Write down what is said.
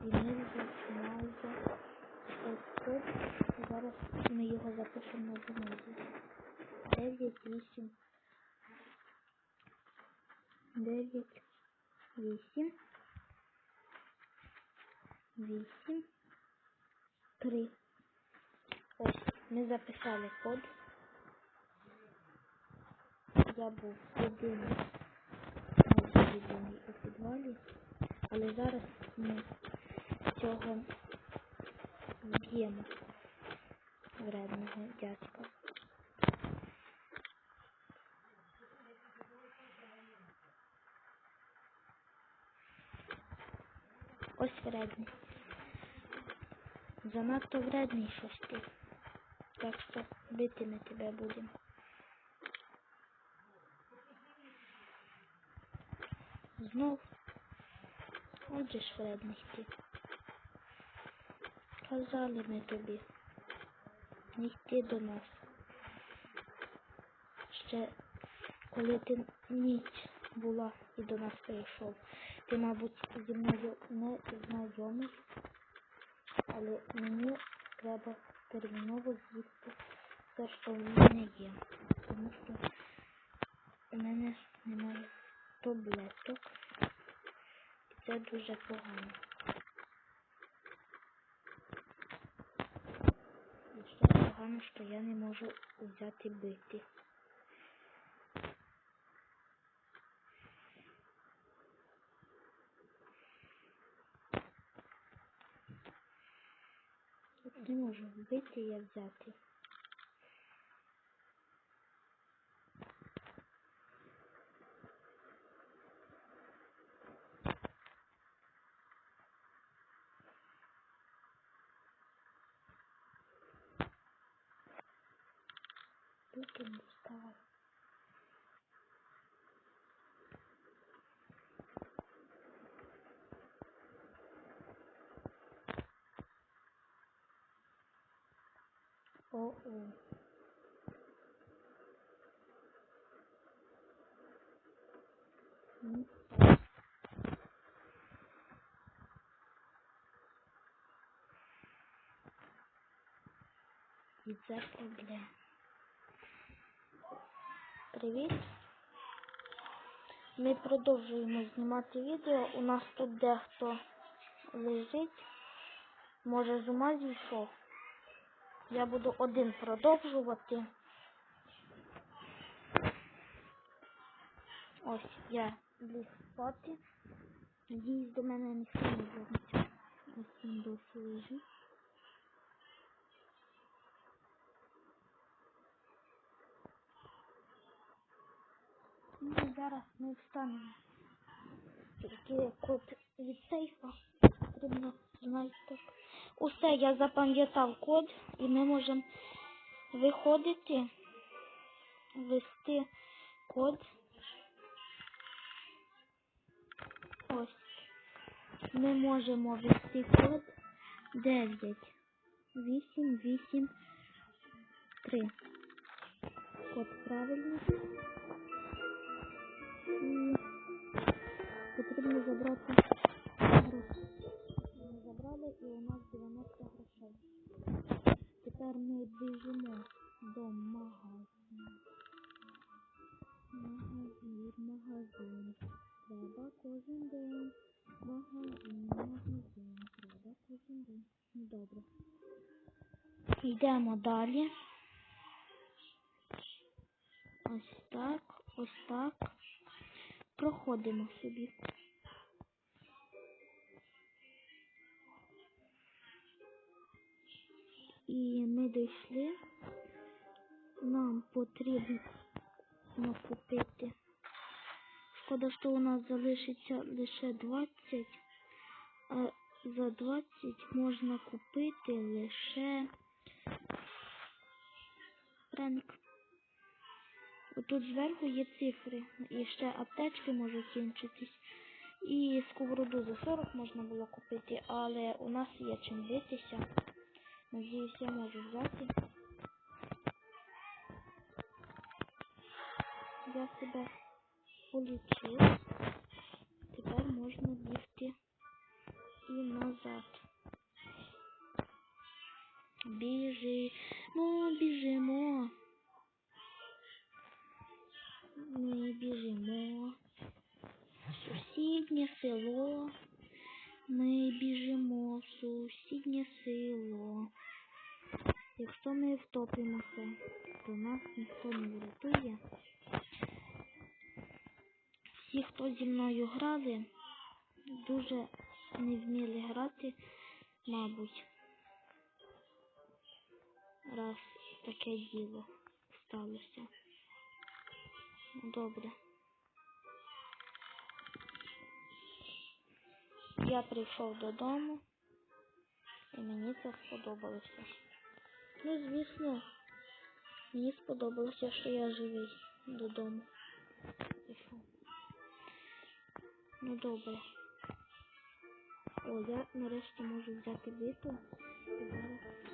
Майза. Ось тут. Зараз ми його запишемо на бумазі. 9, 8. 9, 8. 8. 3. Ось, ми записали код. Я був єдиний єдиний у підвалі, але зараз ми цього вб'ємо вредного дядька. Ось вредний. Занадто вредний щось ти. Так що бити ми тебе будемо. Знов. Отже ж вредний ти. Казали ми тобі. Не йти до нас. Ще коли ти ніч була і до нас прийшов. Ти, мабуть, зі мною не знайомий, але мені треба терміново з'їсти все, що в мене є. Тому що у мене немає таблеток. Це дуже погано. І погано, що я не можу взяти бити. Не можу вбити я взяти. Он доставай. О-о. М. І це проблема. Привіт. Ми продовжуємо знімати відео. У нас тут дехто лежить. Може з ума зійшов. Я буду один продовжувати. Ось я ліг спати. Надіюсь, до мене ніхто не вернеться. Ось він досі лежить. Ну, зараз ми встанемо. Тільки код від сейфа потрібно знайти. Усе, я запам'ятав код і ми можемо виходити, ввести код. Ось. Ми можемо ввести код 9 8 8 3. Код правильний. Потрібно забрати гроші. Ми забрали і у нас 90 грошей. Тепер ми біжимо до магазину. Магазин, магазин. Треба кожен день. Магазин, магазин. Треба кожен день. Ну, Добре. Йдемо далі. Ось так, ось так. Проходимо собі. І ми дійшли. Нам потрібно купити. Шкода, що у нас залишиться лише 20, а за 20 можна купити лише пряник. Тут зверху є цифри, і ще аптечки можуть кінчитись. І сковороду за 40 можна було купити, але у нас є чим битися. Надеюсь, я могу взять. Я себя улечил. Теперь можно бігти и назад. Біжимо, біжимо. Ми біжимо. Сусіднє село. Якщо ми втопимося, то нас ніхто не врятує. Всі, хто зі мною грали, дуже не вміли грати, мабуть. Раз таке діло сталося. Добре. Я прийшов додому, і мені це сподобалося. Ну, звісно, мені сподобалося, що я живий додому. Пішов. Ну добре. О, я нарешті можу взяти биту зараз